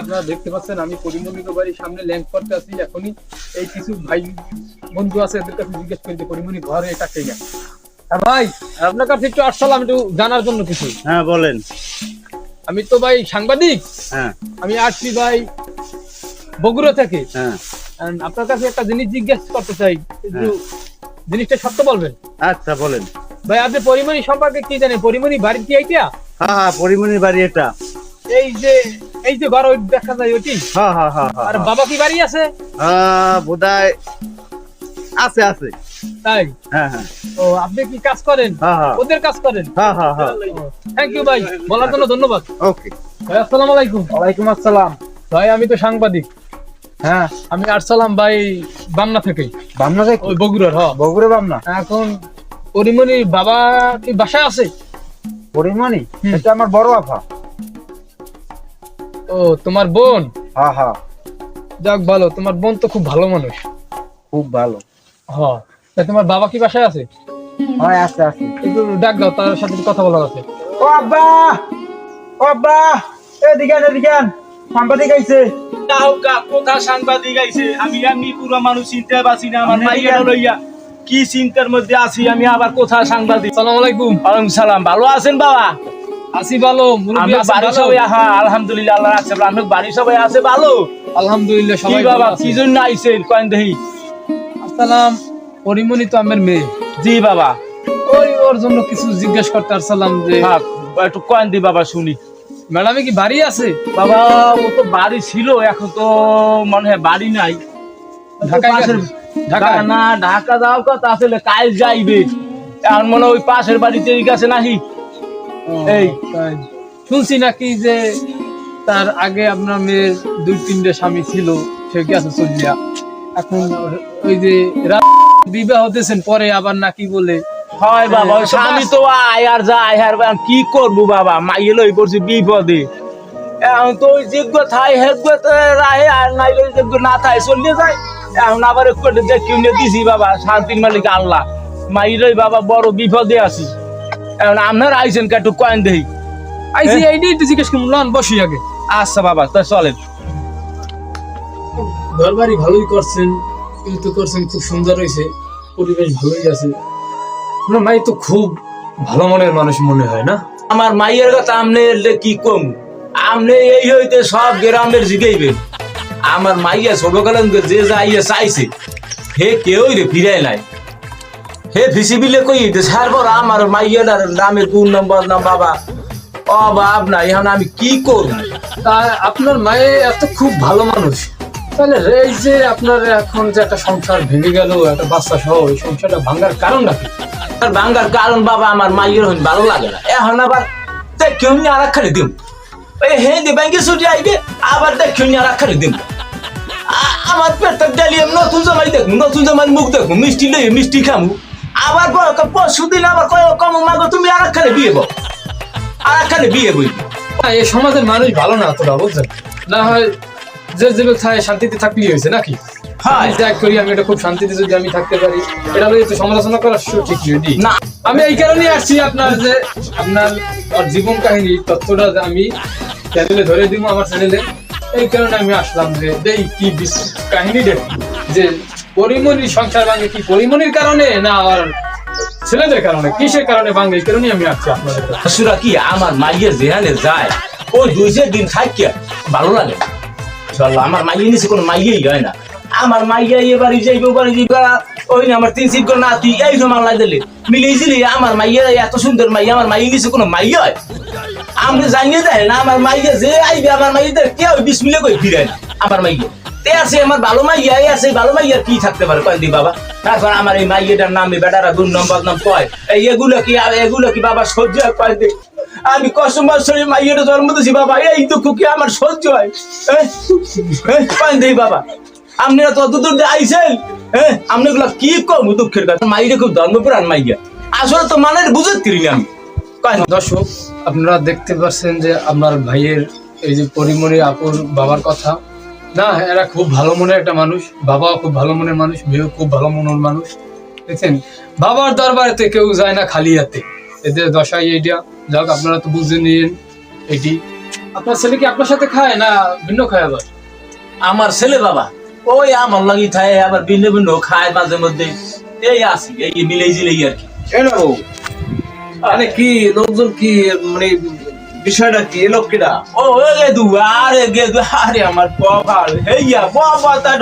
আপনারা দেখতে পাচ্ছেন আমি পরিমণিত বাড়ির সামনে করতে আছি এখনই। এই কিছু ভাই বন্ধু আছে এদের কাছে জিজ্ঞেস করি যে পরিমণি ঘরে এটা কে আর ভাই আপনার কাছে একটু আসসালাম একটু জানার জন্য কিছু। হ্যাঁ বলেন। আমি তো ভাই সাংবাদিক। হ্যাঁ। আমি আসছি ভাই বগুড়া থেকে। হ্যাঁ। আপনার কাছে একটা জিনিস জিজ্ঞেস করতে চাই একটু জিনিসটা সত্য বলবেন? আচ্ছা বলেন। ভাই আপনি পরিমণি সম্পর্কে কি জানেন? পরিমণি বাড়ি কি এইটা? হ্যাঁ হ্যাঁ পরিমণির বাড়ি এটা। এই যে এই যে ঘর ওই দেখা যায় ওটি। হ্যাঁ হ্যাঁ হ্যাঁ হ্যাঁ আর বাবা কি বাড়ি আছে? হ্যাঁ বোধহয় আছে আছে। তাই? হ্যাঁ হ্যাঁ। ও আপনি কি কাজ করেন? হ্যাঁ হ্যাঁ ওদের কাজ করেন? হ্যাঁ হ্যাঁ হ্যাঁ থ্যাংক ইউ ভাই। বলার জন্য ধন্যবাদ। ওকে ভাই আসসালামু আলাইকুম। ওয়ালাইকুম আসসালাম। ভাই আমি তো সাংবাদিক। হ্যাঁ। আমি আসসালাম ভাই বামনা থেকে। বামনা থেকে? ওই বগুড়ার হ। বগুড়ে বামনা? এখন পরিমণির বাবা কি বাসায় আছে? পরিমণি। এটা আমার বড় আফা ও তোমার বোন? হ্যাঁ হ্যাঁ। যাক ভালো। তোমার বোন তো খুব ভালো মানুষ। খুব ভালো। হ। তা তোমার বাবা কি বাসায় আছে? হ্যাঁ আছে আছে। একটু ডাক দাও তার সাথে কথা বলার আছে। ও আব্বা! ও আব্বা! এদিকে এদিকে। সাংবাদিক আইছে। কাউকা কোথা সাংবাদিক আইছে? আমি আমি পুরো মানুষ চিনতে পারছি না আমার মাইয়া লইয়া। কি চিন্তার মধ্যে আছি আমি আবার কোথা সাংবাদিক? আসসালামু আলাইকুম। ওয়ালাইকুম সালাম। ভালো আছেন বাবা? আসি ভালো বাড়ি সবাই হ্যাঁ আলহামদুলিল্লাহ আল্লাহ আমার বাড়ি সবাই আছে ভালো। আলহামদুলিল্লাহ সবাই বাবা কি জন্য আইছেন? কয়েন দেহি আসসালাম পরিমণি তো আমার মেয়ে। জি বাবা। ওই ওর জন্য কিছু জিজ্ঞেস করতে যে একটু কয়েন দি বাবা শুনি। ম্যাডামে কি বাড়ি আছে? বাবা ও তো বাড়ি ছিল এখন তো মনে হয় বাড়ি নাই। ঢাকা না ঢাকা যাওয়ার কথা আসলে কাল যাইবে। এখন মনে হয় ওই পাশের বাড়িতে গেছে নাকি? এই। শুনছি নাকি যে তার আগে আপনার মেয়ের দুই তিনটে স্বামী ছিল সে গেছে চলিয়া? এখন ওই যে বিবাহ হতেছেন পরে আবার নাকি বলে হয় বাবা স্বামী তো আয় আর কি করব বাবা? মাইয়ে লই পড়ছি বিপদে। এখন তো ওই যোগ্য থাই হেগ্য রাহে আর নাই যোগ্য না থাই চলিয়ে যায়। এখন আবার একটু দেখি নিয়ে দিছি বাবা শান্তির মালিক আল্লাহ। মাইয়ে লই বাবা বড় বিপদে আছি। এখন আপনার কয়েন দেই। আইসি এইটাই তো জিজ্ঞেস করলাম লন বসি আগে। আচ্ছা বাবা তা চলেন। ঘর বাড়ি ভালোই করছেন কিন্তু করছেন খুব সুন্দর হয়েছে পরিবেশ ভালোই আছে। আপনার মাই তো খুব ভালো মনের মানুষ মনে হয় না? আমার মাইয়ের কথা আমনে কি কম? আমনে এই হইতে সব গ্রামের জিগাইবেন। আমার মাইয়া ছোটকালে যে যাইয়া চাইছে হে কেউই রে ফিরাই নাই। হে ফিসিবিলে কই সারবর আমার মাইয়ার নামে কোন নম্বর নাম বাবা? বাপ না এখন আমি কি করব? তা আপনার মায়ে এত খুব ভালো মানুষ। তাহলে এই যে আপনার এখন যে একটা সংসার ভেঙে গেল, একটা বাচ্চা সহ, এই সংসারটা ভাঙার কারণটা কি? আর বাঙ্গার কারণ বাবা, আমার মাইয়ের হইন ভালো লাগে না। এখন আবার দেখুন নি আর খালি দিম। ওই হে দে ব্যাংকে ছুটি আইবে, আবার দেখুন নি আর খালি দিম আমার পেটটা ডালি নতুন জামাই দেখুন, নতুন জামাই মুখ দেখুন, মিষ্টি লই মিষ্টি খামু। আবার প- পরশু দিন আবার কম মাগো তুমি আর খালি বিয়ে বল আর খালি বিয়ে বই না, এই সমাজের মানুষ ভালো না তোরা বুঝছেন? না হয় যে যে থাকে শান্তিতে থাকলেই হয়েছে নাকি? হ্যাঁ। আমি ত্যাগ করি আমি এটা খুব শান্তিতে যদি আমি থাকতে পারি এটা তো সমালোচনা ঠিক রেডি না। আমি এই কারণেই আসছি আপনার যে আপনার জীবন কাহিনী তথ্যটা যে আমি চ্যানেলে ধরে দিব আমার চ্যানেলে এই কারণে আমি আসলাম যে এই কি কাহিনী দেখি যে পরিমণির সংসার ভাঙে কি পরিমণির কারণে না আর ছেলেদের কারণে? কিসের কারণে ভাঙে? এই কারণেই আমি আসছি আপনাদের কাছে। কি, আমার মাইয়ের যেখানে যায় ওই দুই চার দিন থাকিয়া ভালো লাগে না। চল আমার মাইয়ে নিচে কোনো মাইয়েই হয় না। আমার মাইয়া এ বাড়ি যাইব, ও বাড়ি যাইবা, ওই না আমার তিন সিট নাতি এই জমা লাই দিলে। মিলিয়েছিলি, আমার মাইয়া এত সুন্দর মাইয়া, আমার মাইয়ে নিচে কোনো মাইয়া হয়? আমি জানিয়ে দেয় না, আমার মাইয়া যে আইবে, আমার মাইয়াদের কেউ বিশ মিলে কই ফিরে না, আমার মাইয়া। তে আছে, আমার ভালো আছে, ভালো কি থাকতে পারে? বাবা? তারপর আমার এই বেটারা কয়? এই এগুলো কি এগুলো কি বাবা সহ্য হয়? আমি জন্ম দিছি বাবা, এই দুঃখ কি আমার সহ্য হয়? বাবা? আপনারা দূর হ্যাঁ আপনি এগুলো কি কম দুঃখের কথা? মাইয়া খুব ধর্মপুরাণ মাইয়া। আসলে তো মানে বুঝতে পারি আমি। দর্শক, আপনারা দেখতে পাচ্ছেন যে আমার ভাইয়ের এই যে পরিমণি আপুর বাবার কথা না এরা খুব ভালো মনের একটা মানুষ। বাবা খুব ভালো মনের মানুষ মেয়েও খুব ভালো মনের মানুষ। দেখছেন? বাবার দরবারেতে কেউ যায় না খালি হাতে। এদের দশাই এইটা যাক আপনারা তো বুঝে নিন এটি। আপনার ছেলে কি আপনার সাথে খায় না ভিন্ন খায় আবার? আমার ছেলে বাবা ওই আমার লাগি খায় আবার ভিন্ন ভিন্ন খায় মাঝে মধ্যে। এই আসি এই মিলেই জিলেই আর কি। এলো মানে কি লোকজন কি মানে বিষয়টা কি? এলো কিরা ও গেদু আরে গেদু আরে আমার কপাল হেইয়া বাবা তার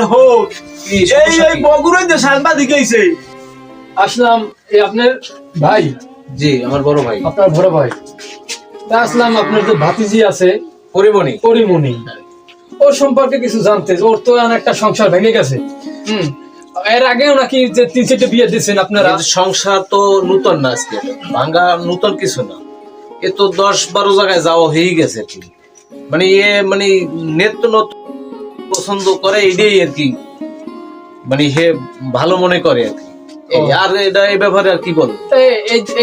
এই এই? বগুড়াই তো সাংবাদিক হইছে। আসলাম এই আপনার ভাই? জি আমার বড় ভাই। আপনার বড় ভাই। তা আসলাম আপনার যে ভাতিজি আছে পরিমণি। পরিমণি। ওর সম্পর্কে কিছু জানতে। ওর তো একটা সংসার ভেঙে গেছে। হুম এর আগেও নাকি যে তিন চারটে বিয়ে দিচ্ছেন আপনারা? সংসার তো নূতন না আজকে। ভাঙ্গা নূতন কিছু না। এ তো দশ বারো জায়গায় যাওয়া হয়ে গেছে মানে এ মানে নেত্য নতুন পছন্দ করে এটাই আর কি। মানে ভালো মনে করে আর কি। আর এটা এই ব্যাপারে আর কি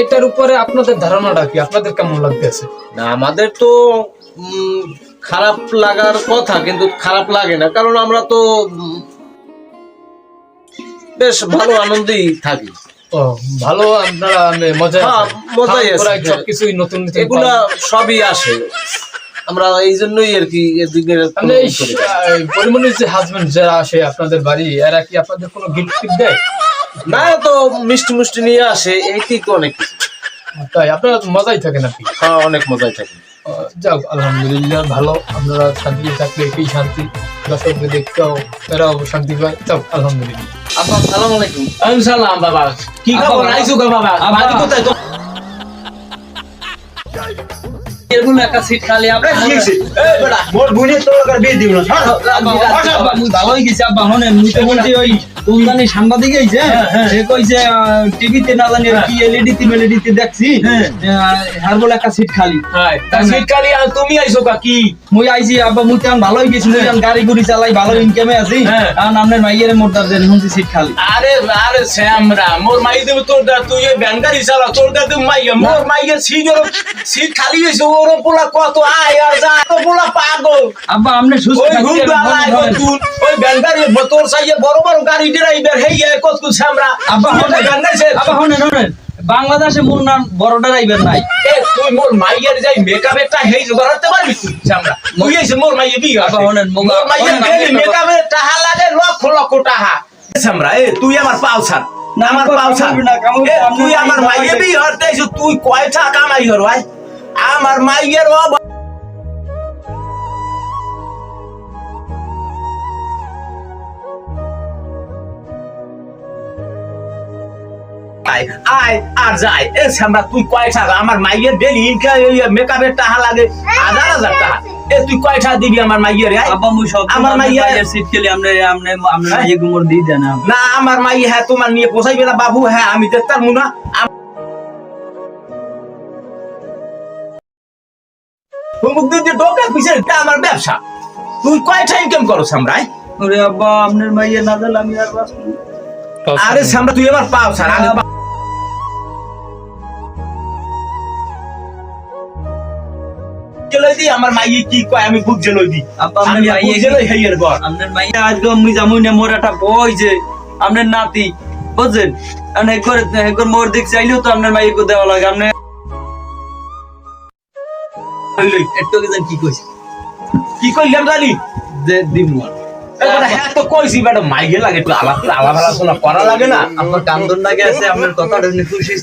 এটার উপরে আপনাদের ধারণাটা কি? আপনাদের কেমন লাগতেছে না আমাদের তো উম, খারাপ লাগার কথা কিন্তু খারাপ লাগে না। কারণ আমরা তো বেশ ভালো আনন্দেই থাকি। ভালো আপনারা মানে মজায় হ্যাঁ, আছি। সবকিছুই নতুন এগুলা সবই আসে। আমরা এই জন্যই আর কি এদিকে মানে পরিমণির যে হাজবেন্ড যারা আসে আপনাদের বাড়ি এরা কি আপনাদের কোনো গিফট টিপ দেয়? না তো মিষ্টি মিষ্টি নিয়ে আসে এইটি তো অনেক তাই আপনারা মজাই থাকে নাকি হ্যাঁ অনেক মজাই থাকে যাক আলহামদুলিল্লাহ ভালো। আপনারা শান্তিতে থাকলে এটাই শান্তি। দর্শককে দেখতেও তারাও শান্তি পায়। যাক আলহামদুলিল্লাহ। আব্বা সালাম আলাইকুম। আমি সালাম বাবা। কি খবর? আইসু গো বাবা। বাড়ি কোথায়? এরকম একটা সিট খালি এই বেটা মোর তো বিয়ে দিব না ভালোই গেছি আব্বা হনে মুই বলছি ওই কোন সাংবাদিক আইছে সে কইছে টিভিতে না জানি কি এলইডি তে এলইডি তে দেখছি বলে একটা সিট খালি। হাই তা শীতকালে আর তুমি আইছো কা কি? মুই আইছি আব্বা মুই তেমন ভালোই গেছি মুই তেমন গাড়ি গুড়ি চালাই ভালো ইনকামে আছি। হ্যাঁ। কারণ আপনার মাইয়ের মোর দার দেন হুনছি সিট খালি। আরে আরে শ্যামরা মোর মাই দেব তোর দা তুই ব্যান গাড়ি চালা তোর দা তুই মাইয়া মোর মাইয়া সিট সিট খালি হইছে ওর পোলা কত আয় আর যা তো পোলা পাগল। আব্বা আপনি সুস্থ থাকতে ওই ব্যান গাড়ি তোর সাইয়ে বড় বড় গাড়ি ড্রাইভার হেই কত শ্যামরা। আব্বা হনে গাড়ি চালা। আব্বা হনে হনে বাংলাদেশে মোর নাম বড় ড্রাইভার নাই। তুই মোর মাইয়ের যাই মেকআপ একটা হেই জোগাড়তে পারবি তুই? শ্যামরা তুই এসে মোর মাইয়ে বিয়ে আব্বা হনেন মোর মাইয়ের টাহা লাগে লক্ষ লক্ষ টাহা। এ তুই আমার না, আমার আমার পাউছার না, এ, না, আপনি তুই আমার মাইয়ে বি বিয়ে হতে তুই কয়টা কামাই হর ভাই আমার মাইয়ের অব আয় আয় আর যাই এ শ্যামরা তুই কয়টা আমার মাইয়ের ডেলি ইনকাম মেকআপের টাহা লাগে। হাজার হাজার টাকা। এ তুই কয়টা দিবি আমার মাইয়ের? আয়? আব্বা মুই সব আমার আমার মাইয়া- মাইয়া সিট খেলে আপনি আপনি আপনি হ্যাঁ? মাইয়া গুমর দিয়ে দেন না আমার মাই হ্যাঁ তোমার নিয়ে পোষাইবে না বাবু হ্যাঁ আমি দেখতাম না মুখ দিয়ে আমার ব্যবসা। তুই কয়টা ইনকাম করো সামরাই ওরে আব্বা আপনার মাইয়া না দিলে আমি আর বাঁচবো আরে সামরা তুই এবার পাও স্যার। আগে লই দি আমার মাইয়ে কি কয় আমি বুঝ লই দি। আমি আপনার মাইয়া হেইয়ের বর আপনার মাইয়া আজকে মুই যামুই না মোর একটা বই যে আপনার নাতি বুঝছেন? আপনি একবার একবার মোর দিক চাইলেও তো আপনার মাইয়াকে দেওয়া লাগে। আপনি একটু কি কইছে? কি কইলাম জানি? যে মাইয়ে লাগে না। আপনার কান্দন লাগে আছে আপনার শুনে খুশি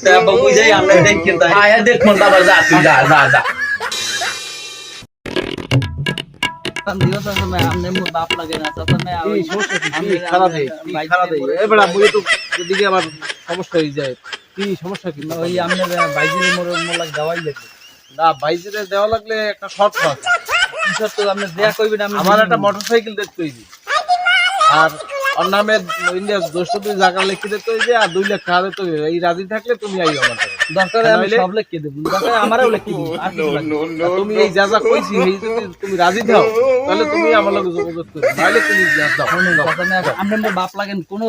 দেখেন বাবা যা যা যা। আমার দেওয়া লাগলে একটা শর্ট আছে তো দেয়া আমি আমার একটা দেখতে আর ইন্ডিয়া দোষ জায়গা লিখে দিতে হইবে, আর দুই লাখ টাকা এই রাজি থাকলে তুমি আই আমার। দরকার আমি সব লিখে দেব দরকার আমারও লিখে দেব। আর কিছু লাগবে না। আর তুমি এই যা যা কইছি তুমি রাজি দাও তাহলে তুমি আমার লগে যোগাযোগ তুমি যা দাও বাপ লাগেন কোনো।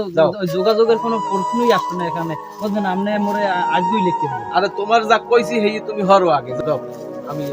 যোগাযোগের কোনো প্রশ্নই আসবে না এখানে। বুঝলেন আপনি মোরে আজই লিখে দেবেন আরে তোমার যা কইছি হেই তুমি হরো আগে দাও আমি